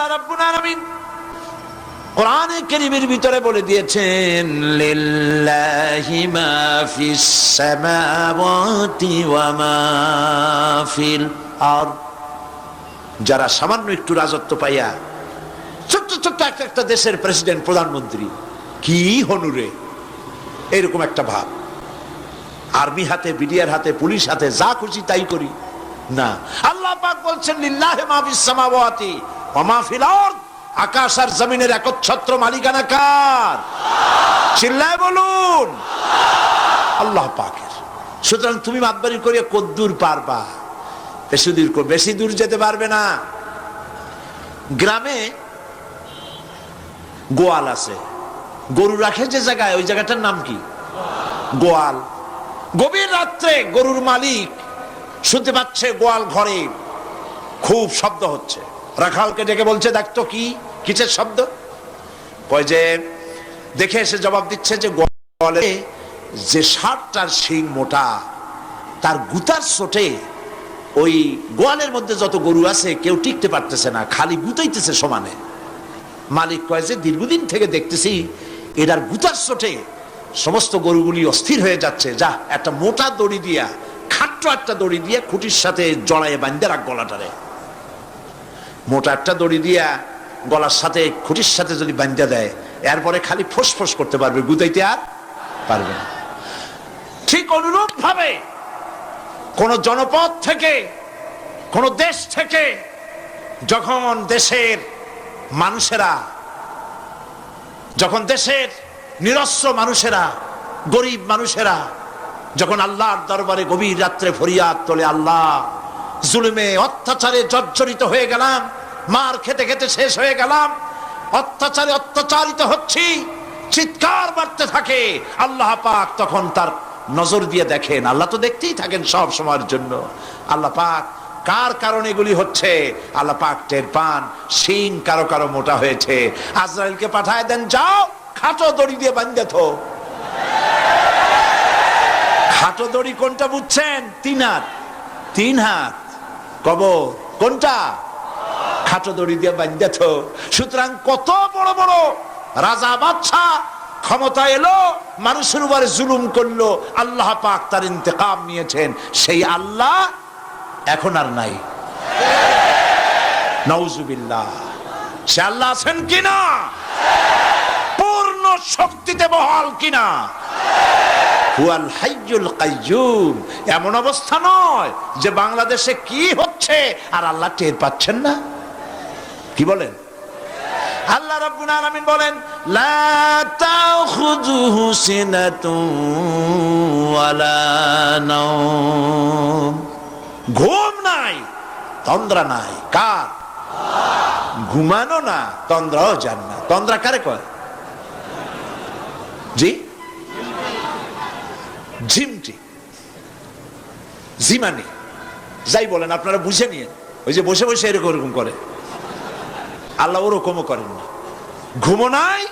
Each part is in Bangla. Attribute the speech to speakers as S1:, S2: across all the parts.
S1: আল্লাহ রাব্বুল আলামিন কোরআনে কারীমের ভিতরে বলে দিয়েছেন, লিল্লাহি মা ফিস সামাওয়াতি ওয়া মা ফিল আর যারা সামান্য একটু রাজত্ব পাইয়া ছোট্ট ছোট্ট একটা একটা দেশের প্রেসিডেন্ট, প্রধানমন্ত্রী, কি হনুরে এরকম একটা ভাব। আর্মি হাতে, বিডিআর হাতে, পুলিশ হাতে, যা খুশি তাই করি। না। আল্লাহ পাক বলছেন, লিল্লাহি মা ফিস সামাওয়াতি আকাশ আর জমিনের একচ্ছত্র মালিকানা কার? চিল্লায় বলুন। আল্লাহ পাকের। সুতরাং তুমি মাতবাড়ি করিয়া কদ্দূর পারবা? বেশি দূর বেশি দূর যেতে পারবে না। গ্রামে গোয়াল আছে। গরু রাখে যে জায়গায়, ওই জায়গাটার নাম কি? গোয়াল। গভীর রাত্রে গরুর মালিক শুনতে পাচ্ছে গোয়াল ঘরে খুব শব্দ হচ্ছে। রাখালকে ডেকে বলছে দেখতো কি, কিসের শব্দ? কয় যে, দেখে এসে জবাব দিচ্ছে যে, গোয়ালে যে ষাটটার শিং মোটা, তার গুতার চোটে ওই গোয়ালের মধ্যে যত গরু আছে, কেউ টিকতে পারতেছে না, খালি গুতাইতেছে সমানে। মালিক কয় যে, দীর্ঘদিন থেকে দেখতেছি, এটার গুতার চোটে সমস্ত গরুগুলি অস্থির হয়ে যাচ্ছে। যা, একটা মোটা দড়ি দিয়া, খাট্ট একটা দড়ি দিয়া খুঁটির সাথে জড়াইয়ে বান্ধে রাখ গলাটারে। মোটা একটা দড়ি দিয়া গলার সাথে, খুঁটির সাথে যদি বান্ধা দেয়, এরপরে খালি ফোঁস করতে পারবে, গুতাইতে আর পারবে না। ঠিক অনুরূপ ভাবে কোন জনপদ থেকে, কোন দেশ থেকে যখন দেশের মানুষেরা, যখন দেশের নিরস্ত্র মানুষেরা, গরিব মানুষেরা, যখন আল্লাহর দরবারে গভীর রাত্রে ফরিয়াদ তোলে, আল্লাহ জুলুমে অত্যাচারে জর্জরিত হয়ে গেলাম, মার খেতে খেতে শেষ হয়ে গেলাম, অত্যাচারে অত্যাচারিত হচ্ছি, চিৎকার বাড়তে থাকে। আল্লাহ পাক তখন তার নজর দিয়ে দেখেন। আল্লাহ তো দেখতেই থাকেন সব সময়ের জন্য। আল্লাহ পাক কার কারণে এগুলি হচ্ছে? আল্লাহ পাক টের পান শিং কারও কারও মোটা হয়েছে। আজরাইলকে পাঠায় দেন, যাও, খাটো দড়ি দিয়ে বান্ধে থো। খাটো দড়ি কোনটা বুঝছেন? তিন হাত। তিন হাত। কবর কোনটা? খাটো দড়ি দিয়ে বান্ধে সুতরাং কত বড় বড় রাজা বাচ্চা ক্ষমতা এলো, মানুষের উপরে জুলুম করল, আল্লাহ পাক তার ইন্তেকাম নিয়েছেন। সেই আল্লাহ এখন আর নাই। নওজুবিল্লাহ সে আল্লাহ আছেন কিনা? পূর্ণ শক্তিতে বহাল কিনা? কাইয়ুম। এমন অবস্থা নয় যে বাংলাদেশে কি হচ্ছে আর আল্লাহ টের পাচ্ছেন না। কি বলেন? আল্লাহ রাব্বুল আলামিন বলেন, লা ঘুম নাই, তন্দ্রা নাই, কার? ঘুমানো না, তন্দ্রাও যান না তন্দ্রা কারে কয়? জি? ঝিমটি জিমানি যাই বলেন, আপনারা বুঝে নিয়ে ওই যে বসে বসে এরকম এরকম করে। আল্লাহ ওরকমও করেন না। ঘুমো নাই,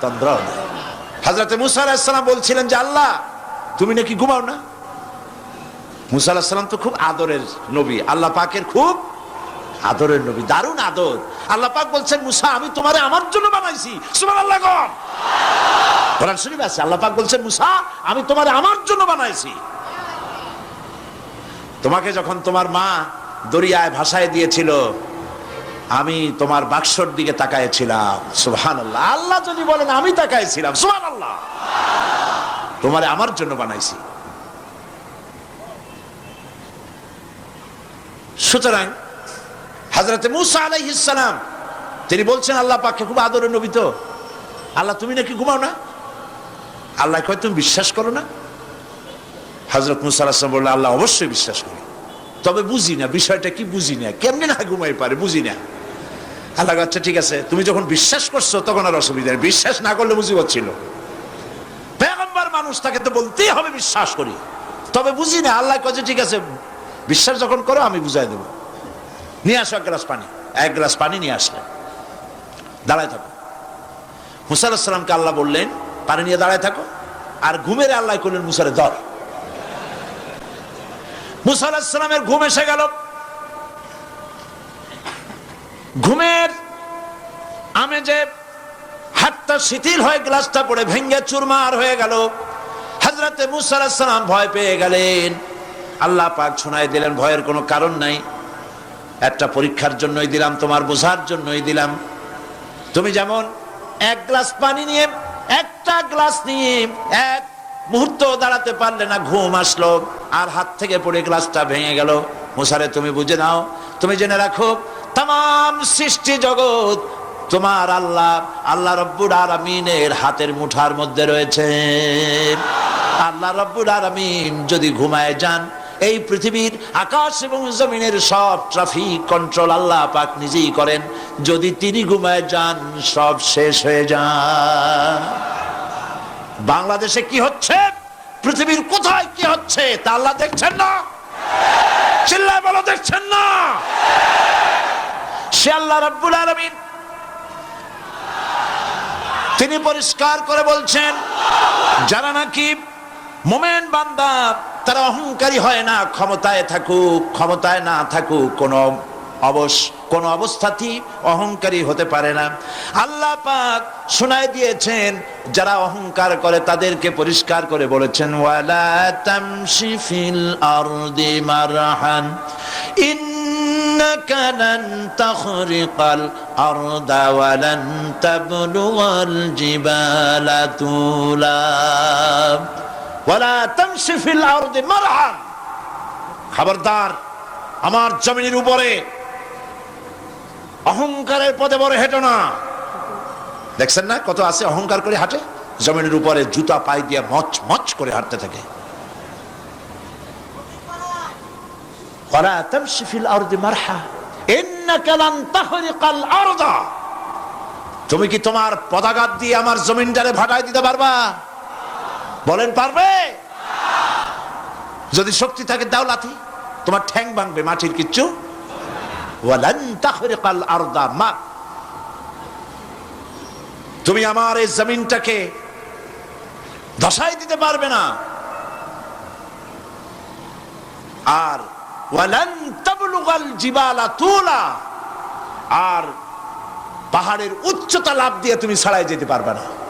S1: তন্দ্রাও নাই। হাজরাতে মুসা আলাহিসাল্লাম বলছিলেন যে, আল্লাহ, তুমি নাকি ঘুমাও না? মুসা আলাহিসাল্লাম তো খুব আদরের নবী। আল্লাহ পাকের খুব আদরের নবী, দারুণ আদর। আল্লাহ পাক বলছেন, মুসা, আমি তোমারে আমার জন্য বানাইছি। সুমান আল্লাহ কোরআন শরীফ আছে, আল্লাহ পাক বলছেন, মুসা, আমি তোমারে আমার জন্য বানাইছি। তোমাকে যখন তোমার মা দরিয়ায় ভাসায় দিয়েছিল, আমি তোমার বাক্সর দিকে তাকাইছিলাম। সুহান আল্লাহ যদি বলেন, আমি তাকাইছিলাম। সুহান আল্লাহ তোমারে আমার জন্য বানাইছি। সুতরাং হাজরতে মুসা আলাইহিস সালাম, তিনি বলছেন, আল্লাহ পাককে খুব আদরের নবী তো। আল্লাহ, তুমি নাকি ঘুমাও না? আল্লাহ কয়, তুমি বিশ্বাস করো না? হজরত মুসা আলাহিসাম বলল আল্লাহ অবশ্যই বিশ্বাস করি। তবে বুঝি না, বিষয়টা কি বুঝি না? কেমনি না ঘুমাই পারে, বুঝি না। আল্লাহ আচ্ছা ঠিক আছে, তুমি যখন বিশ্বাস করছ, তখন আর অসুবিধা নেই। বিশ্বাস না করলে বুঝি হচ্ছিল পেগম্বার মানুষ, তাকে তো বলতেই হবে বিশ্বাস করি। তবে বুঝি না। আল্লাহ কাছে ঠিক আছে, বিশ্বাস যখন করো, আমি বুঝাই দেবো। নিয়ে আসো এক গ্লাস পানি। এক গ্লাস পানি নিয়ে আসলে দাঁড়ায় থাকো। মুসা আলাহিসাল্লামকে আল্লাহ বললেন পানি নিয়ে দাঁড়ায় থাকো। আর ঘুমের আল্লাহ করলেন মুসারে ধর মুসা ঘুম এসে গেল। ঘুমের ঘামে যে হাতটা শিথিল হয়ে গ্লাসটা পড়ে ভেঙ্গে চুরমার হয়ে গেল। হজরতে মুসালাম ভয় পেয়ে গেলেন। আল্লাহ পাক শোনায় দিলেন, ভয়ের কোনো কারণ নাই। একটা পরীক্ষার জন্যই দিলাম, তোমার বোঝার জন্যই দিলাম। তুমি যেমন এক গ্লাস পানি নিয়ে একটা গ্লাস নিয়ে এক মুহূর্ত দাঁড়াতে পারলে না ঘুম আসলো, আর হাত থেকে পড়ে গ্লাসটা ভেঙে গেল। মুসারে তুমি বুঝে নাও, তুমি জেনে রাখো তাম সৃষ্টি জগৎ তোমার আল্লাহ আল্লাহ রব্বুর আরামিনের হাতের মুঠার মধ্যে রয়েছে। আল্লাহ রব্বুর আরামিন যদি ঘুমায় যান এই পৃথিবীর আকাশ এবং জমিনের সব ট্রাফিক কন্ট্রোল আল্লাহ পাক নিজেই করেন। যদি তিনি ঘুমায় যান, সব শেষ হয়ে যান বাংলাদেশে কি হচ্ছে? পৃথিবীর কোথায় কি হচ্ছে? তা আল্লাহ দেখছেন না। চিল্লায় বলো, দেখছেন না। সে আল্লাহ রব্বুল আলমিন। তিনি পরিষ্কার করে বলছেন, যারা নাকি মোমেন বান্দা তারা অহংকারী হয় না, ক্ষমতায় থাকুক, ক্ষমতায় না থাকুক, কোনো অবশ, কোনো অবস্থাতেই অহংকারী হতে পারে না। আল্লাহ পাক শোনায় দিয়েছেন, যারা অহংকার করে তাদেরকে পরিষ্কার করে বলেছেন, ওয়ালা খবরদার, আমার জমিনের উপরে অহংকারের পদে বড় হেঁটো না। দেখছেন না কত আছে অহংকার করে হাঁটে? জমিনের উপরে জুতা পাই দিয়ে মচ মচ করে হাঁটতে থাকে। তুমি কি তোমার পদাঘাত দিয়ে আমার জমিনটারে ভাটাই দিতে পারবা? বলেন, পারবে? যদি শক্তি থাকে, দাও লাথি। তোমার ঠ্যাং ভাঙবে, মাটির কিচ্ছু। তুমি আমার এই জমিনটাকে ধসাই দিতে পারবে না। আর আর পাহাড়ের উচ্চতা লাভ দিয়ে তুমি ছাড়াই যেতে পারবে না।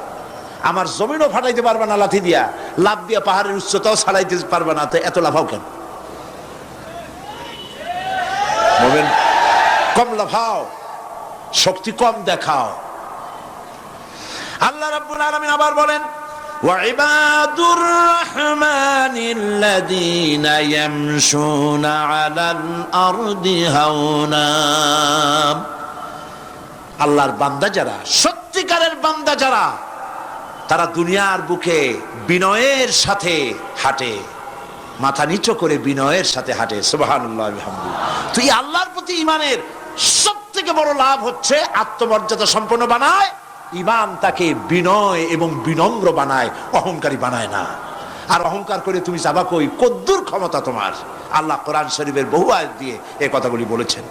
S1: আমার জমিনও ফাটাইতে পারবে না লাথি দিয়া লাভ দিয়া পাহাড়ের উচ্চতাও ছাড়াইতে পারবে না তো এত লাফাও কেন বলবেন কম লাফাও শক্তি কম দেখাও আল্লাহ রাব্বুল আলামিন আবার বলেন وعباد الرحمن الذين يمشون على الأرض هونا আল্লাহর বান্দা যারা সত্যিকারের বান্দা যারা তারা দুনিয়ার বুকে বিনয়ের সাথে হাঁটে। মাথা নিচু করে বিনয়ের সাথে হাঁটে। আলহামদুলিল্লাহ। তুই আল্লাহর প্রতি ইমানের সব থেকে বড় লাভ হচ্ছে আত্মমর্যাদা সম্পন্ন বানায়। ইমান তাকে বিনয় এবং বিনম্র বানায়, অহংকারী বানায় না। আর অহংকার করে তুমি যাবা কই? কদ্দুর ক্ষমতা তোমার। আল্লাহ কোরআন শরীফের বহু আয়াত দিয়ে এই কথাগুলি বলেছেন।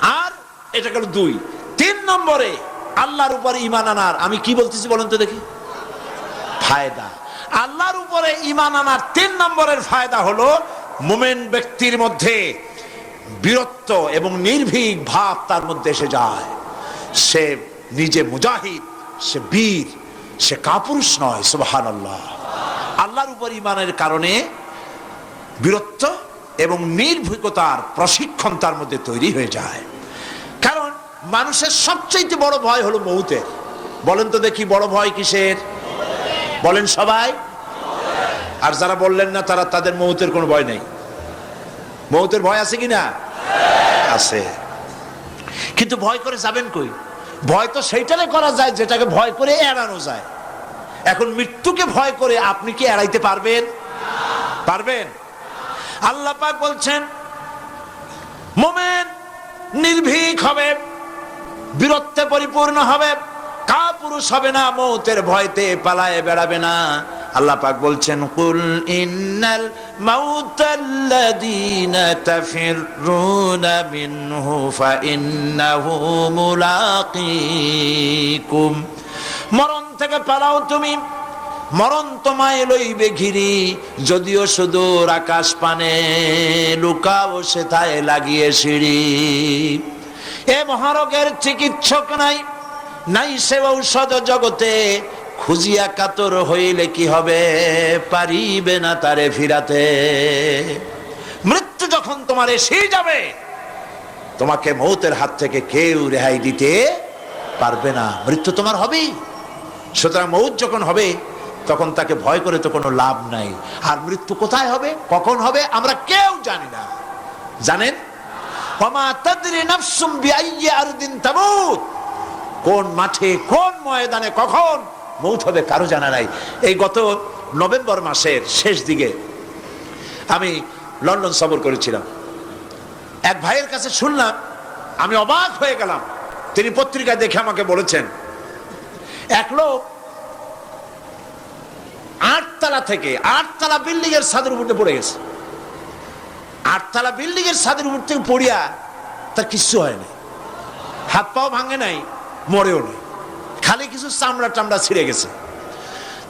S1: আর এটা গেল দুই। তিন নম্বরে আল্লাহর উপরে ইমান আনার, আমি কি বলতেছি বলেন তো দেখি। ফায়দা। আল্লাহর উপরে ইমান আনার তিন নম্বরের ফায়দা হলো, মোমেন ব্যক্তির মধ্যে বীরত্ব এবং নির্ভীক ভাব তার মধ্যে এসে যায়। সে নিজে মুজাহিদ, সে বীর, সে কাপুরুষ নয় সুবাহান আল্লাহ আল্লাহর উপর ইমানের কারণে বীরত্ব এবং নির্ভীকতার প্রশিক্ষণ তার মধ্যে তৈরি হয়ে যায়। মানুষের সবচেয়ে বড় ভয় হলো মৌতের বলেন তো দেখি বড় ভয় কিসের? বলেন সবাই। আর যারা বললেন না, তারা তাদের মৌতের কোনো ভয় নেই। মৌতের ভয় আছে কি না আছে। কিন্তু ভয় করে যাবেন কই? ভয় তো সেইটারে করা যায় যেটাকে ভয় করে এড়ানো যায়। এখন মৃত্যুকে ভয় করে আপনি কি এড়াইতে পারবেন? পারবেন? আল্লাহ পাক বলছেন, মোমেন নির্ভীক হবে। বীরত্বে পরিপূর্ণ হবে। কা পুরুষ হবে না, মৌতের ভয়তে পালায়ে বেড়াবে না। আল্লাহ পাক বলছেন, কুল ইন্নাল মাউতাল্লাযীনা তাফিরুনা মিনহু ফাইন্নাহু মুলাকীকুম। মরণ থেকে পালাও তুমি। মরণ তোমায় লইবে ঘিরি, যদিও সুদূর আকাশ পানে লুকাও সেথায় লাগিয়ে সিঁড়ি। এ মহারোগের চিকিৎসক নাই নাই সে ঔষধ জগতে, খুঁজিয়া কাতর হইলে কি হবে? পারিবে না তারে ফিরাতে। মৃত্যু যখন তোমার এসেই যাবে, তোমাকে মৌতের হাত থেকে কেউ রেহাই দিতে পারবে না। মৃত্যু তোমার হবেই। সুতরাং মৌত যখন হবে, তখন তাকে ভয় করে তো কোনো লাভ নাই। আর মৃত্যু কোথায় হবে? কখন হবে? আমরা কেউ জানি না। জানেন? কোন মাঠে, কোন ময়দানে, কখন? মৌত কারও জানা নাই। এই গত নভেম্বর মাসের শেষ দিকে আমি লন্ডন সফর করেছিলাম। এক ভাইয়ের কাছে শুনলাম, আমি অবাক হয়ে গেলাম। তিনি পত্রিকায় দেখে আমাকে বলেছেন, এক লোক আটতলা থেকে আটতলা বিল্ডিং এর ছাদের উপর পড়ে গেছে। আটতলা বিল্ডিং এর ছাদের উপর থেকে পড়িয়া তার কিচ্ছু হয়নি হাত পাও ভাঙে নাই, মরেও নেই। খালি কিছু চামড়া টামড়া ছিঁড়ে গেছে।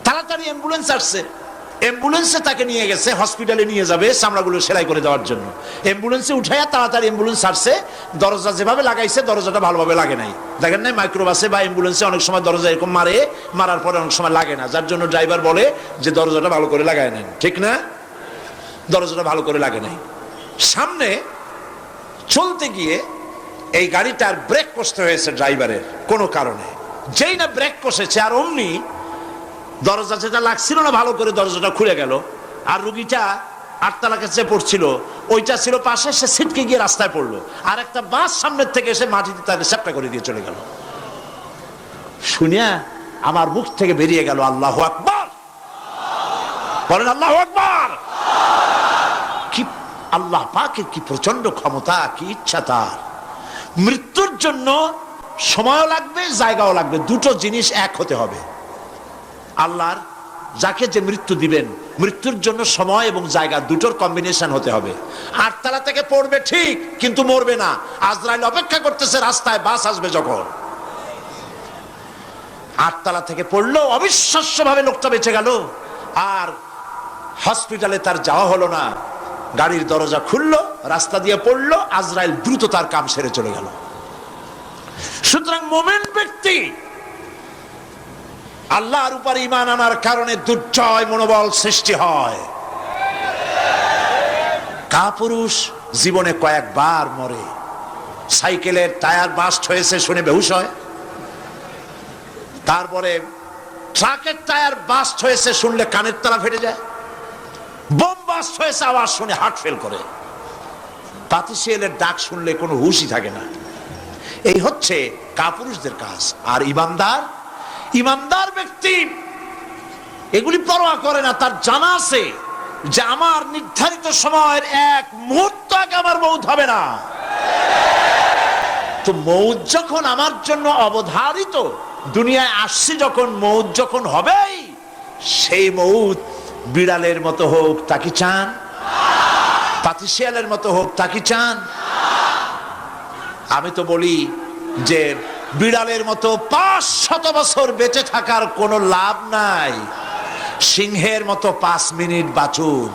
S1: তাড়াতাড়ি অ্যাম্বুলেন্স আসছে। অ্যাম্বুলেন্সে তাকে নিয়ে গেছে হসপিটালে নিয়ে যাবে চামড়াগুলো সেলাই করে দেওয়ার জন্য। অ্যাম্বুলেন্সে উঠাইয়া তাড়াতাড়ি অ্যাম্বুলেন্স আসছে। দরজা যেভাবে লাগাইছে, দরজাটা ভালোভাবে লাগে নাই। দেখেন নাই মাইক্রোবাসে বা অ্যাম্বুলেন্সে অনেক সময় দরজা এরকম মারে, মারার পরে অনেক সময় লাগে না। যার জন্য ড্রাইভার বলে যে দরজাটা ভালো করে লাগায় নেন। ঠিক না? দরজাটা ভালো করে লাগে নাই। সামনে চলতে গিয়ে এই গাড়িটার ব্রেক কষতে হয়েছে ড্রাইভারের কোনো কারণে। যেই না ব্রেক কষেছে, আর অমনি দরজা যেটা লাগছিল না, ভালো করে দরজাটা খুলে গেল, আর রুগীটা আটতলা কাছে পড়ছিল, ওইটা ছিল পাশে, সে ছিটকে গিয়ে রাস্তায় পড়ল, আর একটা বাস সামনের থেকে এসে মাটিতে তাকে চ্যাপটা করে দিয়ে চলে গেল। শুনিয়া আমার মুখ থেকে বেরিয়ে গেল, আল্লাহ আকবর! বলেন, আল্লাহ আকবর! আল্লাহ পাকের কি প্রচণ্ড ক্ষমতা, কি ইচ্ছা তার? মৃত্যুর জন্য সময়ও লাগবে, জায়গাও লাগবে। দুটো জিনিস এক হতে হবে। আল্লাহর যাকে যে মৃত্যু দিবেন, মৃত্যুর জন্য সময় এবং জায়গা দুটোর কম্বিনেশন হতে হবে। আটতলা থেকে পড়বে ঠিক, কিন্তু মরবে না। আজরাইল অপেক্ষা করতেছে, রাস্তায় বাস আসবে যখন। আটতলা থেকে পড়ল অবিশ্বাস্য ভাবে লোকটা বেঁচে গেল। আর হসপিটালে তার যাওয়া হলো না। গাড়ির দরজা খুললো, রাস্তা দিয়ে পড়ল, আজরাইল দ্রুত তার কাম সেরে চলে গেল। সুতরাং মোমেন্ট ব্যক্তি আল্লাহর উপর ইমান আনার কারণে দুর্জয় মনোবল সৃষ্টি হয়। কাপুরুষ জীবনে কয়েকবার মরে। সাইকেলের টায়ার বাস্ট হয়েছে শুনে বেহুশ হয়। তারপরে ট্রাকের টায়ার বাস্ট হয়েছে শুনলে কানের তারা ফেটে যায়। বোম বাস্ট হয়েছে, আওয়াজ শুনে হার্ট ফেল করে। পাতিশিয়ালের ডাক শুনলে কোনো হুশই থাকে না। এই হচ্ছে কাপুরুষদের কাজ। আর ইমানদার? ইমানদার ব্যক্তি এগুলি পরোয়া করে না, তার জানা আছে যে আমার নির্ধারিত সময়ের এক মুহূর্ত আগে আমার মৌত হবে না। তো মৌত যখন আমার জন্য অবধারিত, দুনিয়ায় আসছি যখন মৌত যখন হবেই, সেই মৌত বিড়ালের মতো হোক তা কি চান? পাতিশিয়ালের মতো হোক তা কি চান? আমি তো বলি যে বিড়ালের মতো পাঁচ শত বছর বেঁচে থাকার কোনো লাভ নাই। সিংহের মতো পাঁচ মিনিট বাঁচুন।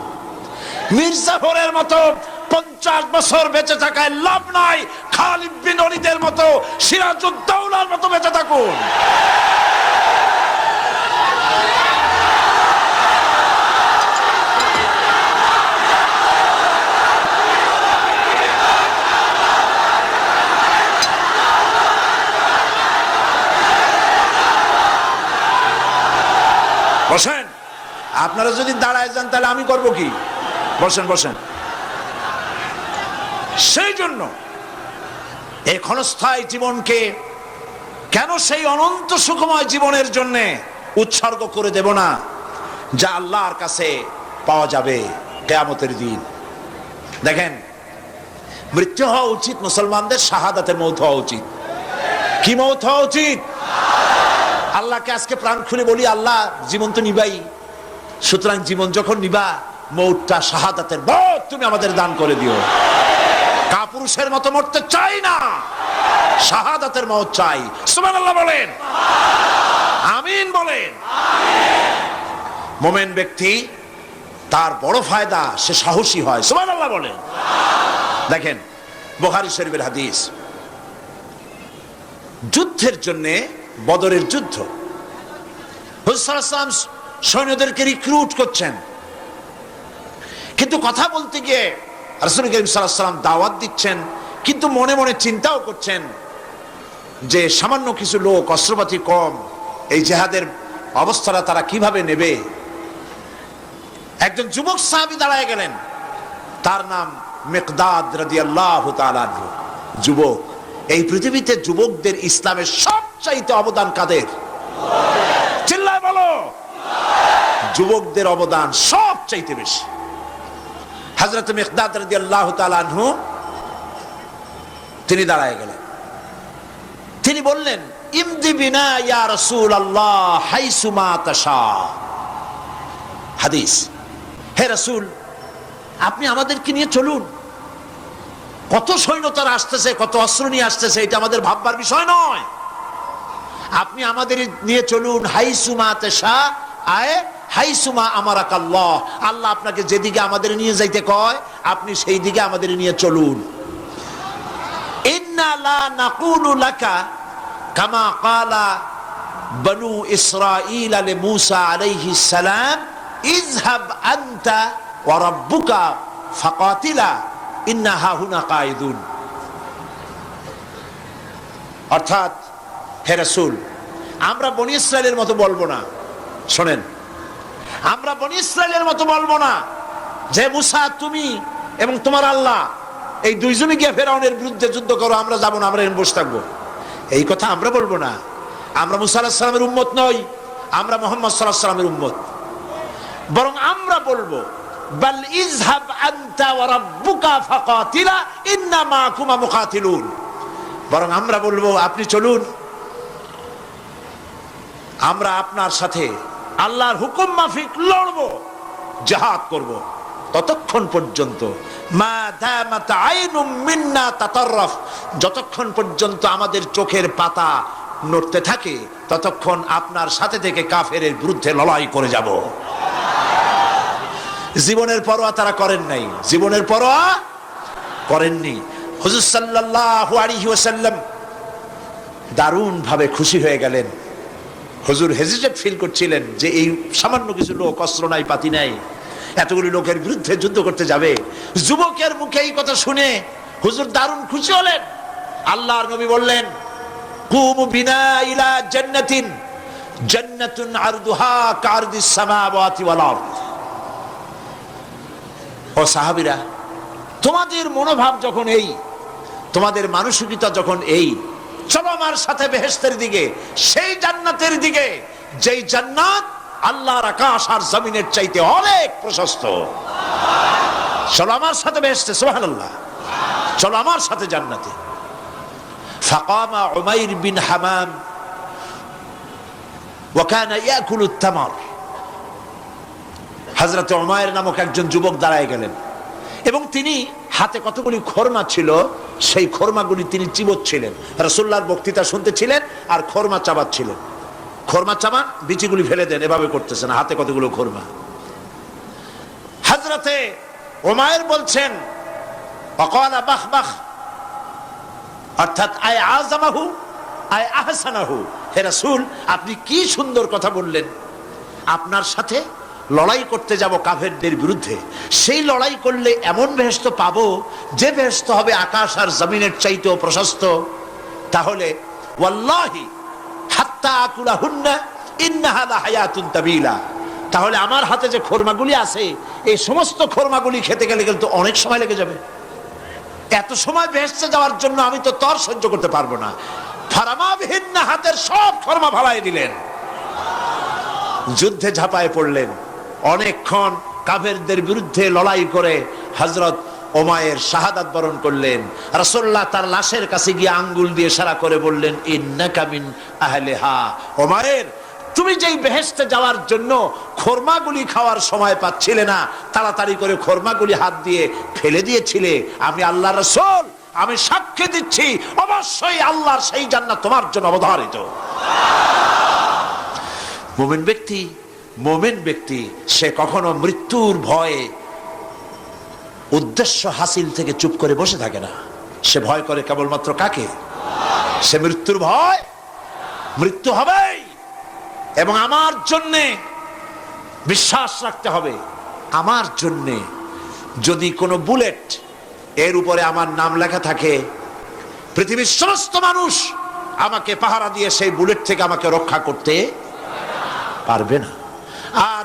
S1: মির্জাফরের মতো পঞ্চাশ বছর বেঁচে থাকায় লাভ নাই। খালিদ বিন মতো, সিরাজউদ্দৌলার মতো বেঁচে থাকুন। বসেন। আপনারা যদি দাঁড়ায় যান, তাহলে আমি করব কি? বসেন বসেন। সেই জন্য এই ক্ষণস্থায়ী জীবনকে কেন সেই অনন্ত সুখময় জীবনের জন্য উৎসর্গ করে দেব না, যা আল্লাহর কাছে পাওয়া যাবে কেয়ামতের দিন। দেখেন, মৃত্যু হওয়া উচিত মুসলমানদের, শাহাদাতের মৌত হওয়া উচিত। কি মৌত হওয়া উচিত? আল্লাহকে আজকে প্রাণ খুলে বলি, আল্লাহ জীবন তো নিবাই। সুতরাং জীবন যখন নিবা, মৌতটা শাহাদাতের মত তুমি আমাদের দান করে দিও। কাপুরুষের মতো মরতে চাই না, শাহাদাতের মত চাই। সুমান আল্লাহ বলেন। আমিন বলেন। মোমেন ব্যক্তি, তার বড় ফায়দা, সে সাহসী হয়। সুমান আল্লাহ বলেন। দেখেন বোহারি শরীফের হাদিস। যুদ্ধের জন্য বদরের যুদ্ধ। হুসালাম সৈন্যদেরকে রিক্রুট করছেন। কিন্তু কথা বলতে গিয়ে রসুল করিম সাল্লাম দাওয়াত দিচ্ছেন, কিন্তু মনে মনে চিন্তাও করছেন যে সামান্য কিছু লোক, অস্ত্রপাতি কম, এই জেহাদের অবস্থাটা তারা কীভাবে নেবে? একজন যুবক সাহাবি দাঁড়ায় গেলেন। তার নাম মেকদাদ রাদি আল্লাহ যুবক, এই পৃথিবীতে যুবকদের ইসলামের সবচাইতে অবদান কাদের? চিল্লায় বলো। যুবকদের অবদান সবচাইতে বেশি। হজরত মেকদাদ রাদি আল্লাহ তালু তিনি দাঁড়ায় গেলেন। তিনি বললেন ইমদি বিনা ইয়া রসুল আল্লাহ হাইসুমা তাশা। হাদিস হে রসুল আপনি আমাদেরকে নিয়ে চলুন। কত সৈন্য তারা আসতেছে কত অস্ত্র নিয়ে আসতেছে এটা আমাদের ভাববার বিষয় নয়। আপনি আমাদের নিয়ে চলুন, হাইসুমা তেসা আয়, হাইসুমা আমার আল্লাহ আল্লাহ আপনাকে যেদিকে আমাদের নিয়ে যাইতে কয়, আপনি সেই দিকে আমাদের নিয়ে চলুন। কামা কালা বনু ইসরাইল আলে মুসা আলাইহিস সালাম, ইজহাব আনতা ওয়া রাব্বুকা ফাকাতিলা, ইন্না হাহুনা কায়দুন অর্থাৎ হে রাসূল, আমরা বনি ইসরায়েলের মতো বলব না। শোনেন, আমরা বনি ইসরায়েলের মতো বলব না যে মুসা, তুমি এবং তোমার আল্লাহ, এই দুইজনে গিয়ে ফেরাউনের বিরুদ্ধে যুদ্ধ করো, আমরা যাব না, আমরা বসে থাকব। এই কথা আমরা বলব না। আমরা মুসা আল্লাহ সাল্লামের উম্মত নই, আমরা মোহাম্মদ সাল্লাহ সাল্লামের উম্মত। বরং আমরা বলব, বাল ইজহাব আনতা ওয়া রাব্বুকা ফাকাতিলা, ইন্না মাকুমা মুকাতিলুন। বরং আমরা বলব, আপনি চলুন আমরা আপনার সাথে আল্লাহর হুকুম মাফিক লড়বো, জাহাদ করব। ততক্ষণ পর্যন্ত যতক্ষণ পর্যন্ত আমাদের চোখের পাতা নড়তে থাকে, ততক্ষণ আপনার সাথে থেকে কাফের বিরুদ্ধে লড়াই করে যাব। জীবনের পরোয়া তারা করেন নাই। জীবনের পরোয়া করেননি হুজুর আলাইহি ওয়াসাল্লাম দারুণ ভাবে খুশি হয়ে গেলেন। হুজুর হেজিটেট ফিল করছিলেন যে এই সামান্য কিছু লোক, অস্ত্র নাই, পাতি নাই, এতগুলি লোকের বিরুদ্ধে যুদ্ধ করতে যাবে। যুবকের মুখে এই কথা শুনে হুজুর দারুণ খুশি হলেন। আল্লাহর নবী বললেন, কুমু বিনা ইলা জান্নাতিন, জান্নাতুন আরদুহা কারদিস সামাওয়াতি ওয়াল আরদ। ও সাহাবীরা, তোমাদের মনোভাব যখন এই, তোমাদের মানসিকতা যখন এই চলো আমার সাথে বেহেস্তের দিকে, সেই জান্নাতের দিকে, যেই জান্নাত আল্লাহর আকাশ আর জমিনের চাইতে অনেক প্রশস্ত। চলো আমার সাথে বেহেস্তে সুবহানাল্লাহ। চলো আমার সাথে জান্নাতে। ফাকামা উমাইর বিন হামাম ওয়াকানা ইয়াকুলু তামার। হযরত উমাইর নামক একজন যুবক দাঁড়ায় গেলেন। এবং তিনি হাতে কতগুলি খরমা ছিল সেই খরমাগুলি তিনি চিবোচ্ছিলেন। রসুল্লাহর বক্তৃতা শুনতেছিলেন আর খরমা চাবাচ্ছিলেন। খরমা চাবান বিচিগুলি ফেলে দেন, এভাবে করতেছেন, হাতে কতগুলো খরমা। হাজরাতে ওমায়ের বলছেন, অকলা বাহ বাহ অর্থাৎ আয় আজামাহু আয় আহসানাহু। হে রাসূল, আপনি কি সুন্দর কথা বললেন। আপনার সাথে লড়াই করতে যাব কাফেরদের বিরুদ্ধে। সেই লড়াই করলে এমন বেহেস্ত পাব, যে বেহেস্ত হবে আকাশ আর জমিনের চাইতেও প্রশস্ত। তাহলে তাহলে আমার হাতে যে খোরমাগুলি আছে, এই সমস্ত খোরমাগুলি খেতে গেলে কিন্তু অনেক সময় লেগে যাবে। এত সময় বেহেস্তে যাওয়ার জন্য আমি তো তর সহ্য করতে পারব না। ফারামাবিহীন হাতের সব খরমা ভালাই দিলেন। যুদ্ধে ঝাঁপায় পড়লেন। অনেকক্ষণ কাফেরদের বিরুদ্ধে লড়াই করে হজরত ওমায়ের শাহাদাত বরণ করলেন। রাসূলুল্লাহ তার লাশের কাছে গিয়ে আঙ্গুল দিয়ে সারা করে বললেন, ইন্নাকা মিন আহলিহা। ওমায়ের, তুমি যেই বেহেশতে যাওয়ার জন্য খোরমাগুলি খাওয়ার সময় পাচ্ছিলে না, তাড়াতাড়ি করে খোরমাগুলি হাত দিয়ে ফেলে দিয়েছিলে। আমি আল্লাহ রসুল, আমি সাক্ষী দিচ্ছি, অবশ্যই আল্লাহর সেই জান্নাত তোমার জন্য অবধারিত। মোমেন ব্যক্তি মোমেন ব্যক্তি, সে কখনো মৃত্যুর ভয়ে উদ্দেশ্য হাসিল থেকে চুপ করে বসে থাকে না। সে ভয় করে কেবলমাত্র কাকে? সে মৃত্যুর ভয়? মৃত্যু হবেই। এবং আমার জন্যে বিশ্বাস রাখতে হবে। আমার জন্যে যদি কোনো বুলেট এর উপরে আমার নাম লেখা থাকে, পৃথিবীর সমস্ত মানুষ আমাকে পাহারা দিয়ে সেই বুলেট থেকে আমাকে রক্ষা করতে পারবে না।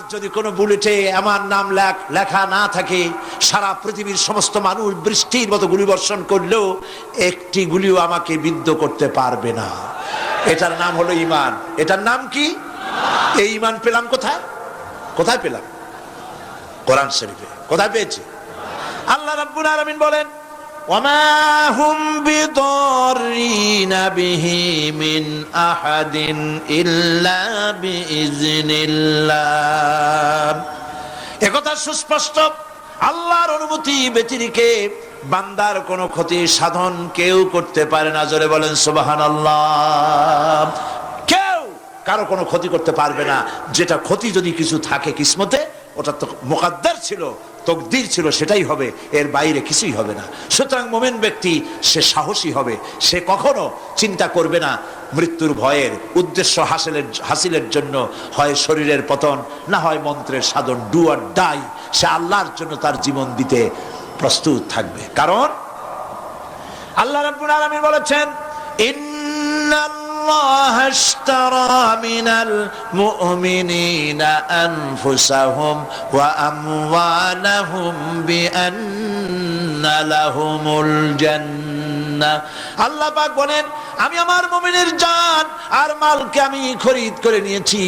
S1: যদি কোনো বুলেটে আমার নাম লেখ- না থাকে, সারা পৃথিবীর সমস্ত মানুষ বৃষ্টির মতো গুলি বর্ষণ করলেও একটি গুলিও আমাকে বিদ্ধ করতে পারবে না। এটার নাম হলো ইমান। এটার নাম কি? এই ইমান পেলাম কোথায়? কোথায় পেলাম? কোরআন শরীফে। কোথায় পেয়েছি? আল্লাহ রাব্বুল আলামিন বলেন
S2: وما هم بضارين به من أحد إلا بإذن الله
S1: একথা সুস্পষ্ট আল্লাহর অনুমতি ব্যতিরিকে বান্দার কোনো ক্ষতি সাধন কেউ করতে পারে না জোরে বলেন সুবাহান কেউ কারো কোনো ক্ষতি করতে পারবে না যেটা ক্ষতি যদি কিছু থাকে কিসমতে ওটা তো মোকাদ্দার ছিল তকদির ছিল, সেটাই হবে। এর বাইরে কিছুই হবে না। সুতরাং মোমেন ব্যক্তি, সে সাহসী হবে। সে কখনো চিন্তা করবে না, মৃত্যুর ভয়ের উদ্দেশ্য হাসিলের হাসিলের জন্য হয় শরীরের পতন, না হয় মন্ত্রের সাধন, ডু আর ডাই। সে আল্লাহর জন্য তার জীবন দিতে প্রস্তুত থাকবে। কারণ আল্লাহ রাব্বুল আলামিন বলেছেন
S2: إن الله اشترى من المؤمنين أنفسهم وأموالهم بأن لهم الجنة
S1: আল্লাহ পাক বলেন আমি আমার মুমিনের জান আর মালকে আমি খরিদ করে নিয়েছি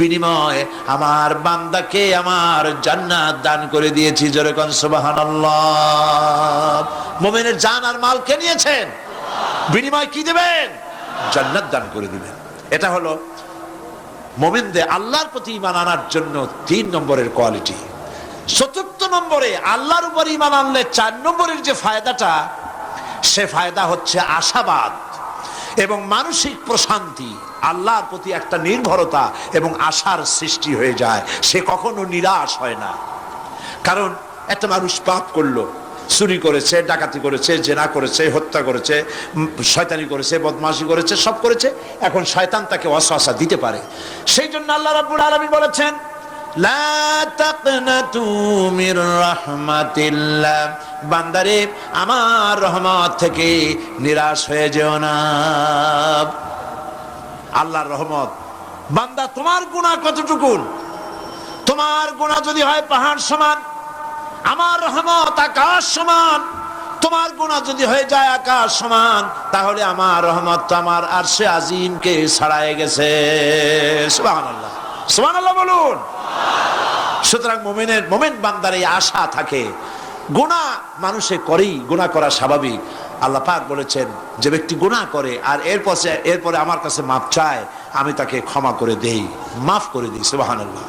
S1: বিনিময় আমার বান্দাকে আমার জান্নাত দান করে দিয়েছি যেরকম সুবহানাল্লাহ মুমিনের জান আর মালকে নিয়েছেন বিনিময় কি দেবেন জান্নাত দান করে দিবেন। এটা হলো মোমেনদের আল্লাহর প্রতি ইমান আনার জন্য তিন নম্বরের কোয়ালিটি। চতুর্থ নম্বরে আল্লাহর উপর ইমান আনলে চার নম্বরের যে ফায়দাটা, সে ফায়দা হচ্ছে আশাবাদ এবং মানসিক প্রশান্তি। আল্লাহর প্রতি একটা নির্ভরতা এবং আশার সৃষ্টি হয়ে যায়। সে কখনো নিরাশ হয় না। কারণ একটা মানুষ পাপ করল চুরি করেছে, ডাকাতি করেছে, জেনা করেছে, হত্যা করেছে শয়তানি করেছে, বদমাশি করেছে, সব করেছে। এখন শয়তান তাকে অশ্বাসা দিতে পারে। সেই জন্য আল্লাহ রাব্বুল আলামিন বলেছেন বান্দারে, আমার রহমত থেকে নিরাশ হয়ে যেও না। আল্লাহর রহমত। বান্দা, তোমার গুণা কতটুকুন? তোমার গোনা যদি হয় পাহাড় সমান আমার রহমত আকাশ সমান, তোমার গুণা যদি হয়ে যায় আকাশ সমান, তাহলে আমার রহমত আমার আর সে আজিমকে ছাড়াই গেছে। সুবাহ সুবাহ আল্লাহ বলুন। সুতরাং মোমেনের, মোমেন বান্দার এই আশা থাকে। গুণা মানুষে করেই, গুণা করা স্বাভাবিক। আল্লাহ পাক বলেছেন, যে ব্যক্তি গুণা করে আর এরপরে এরপরে আমার কাছে মাপ চায়, আমি তাকে ক্ষমা করে দেই। মাফ করে দিই সুবাহান আল্লাহ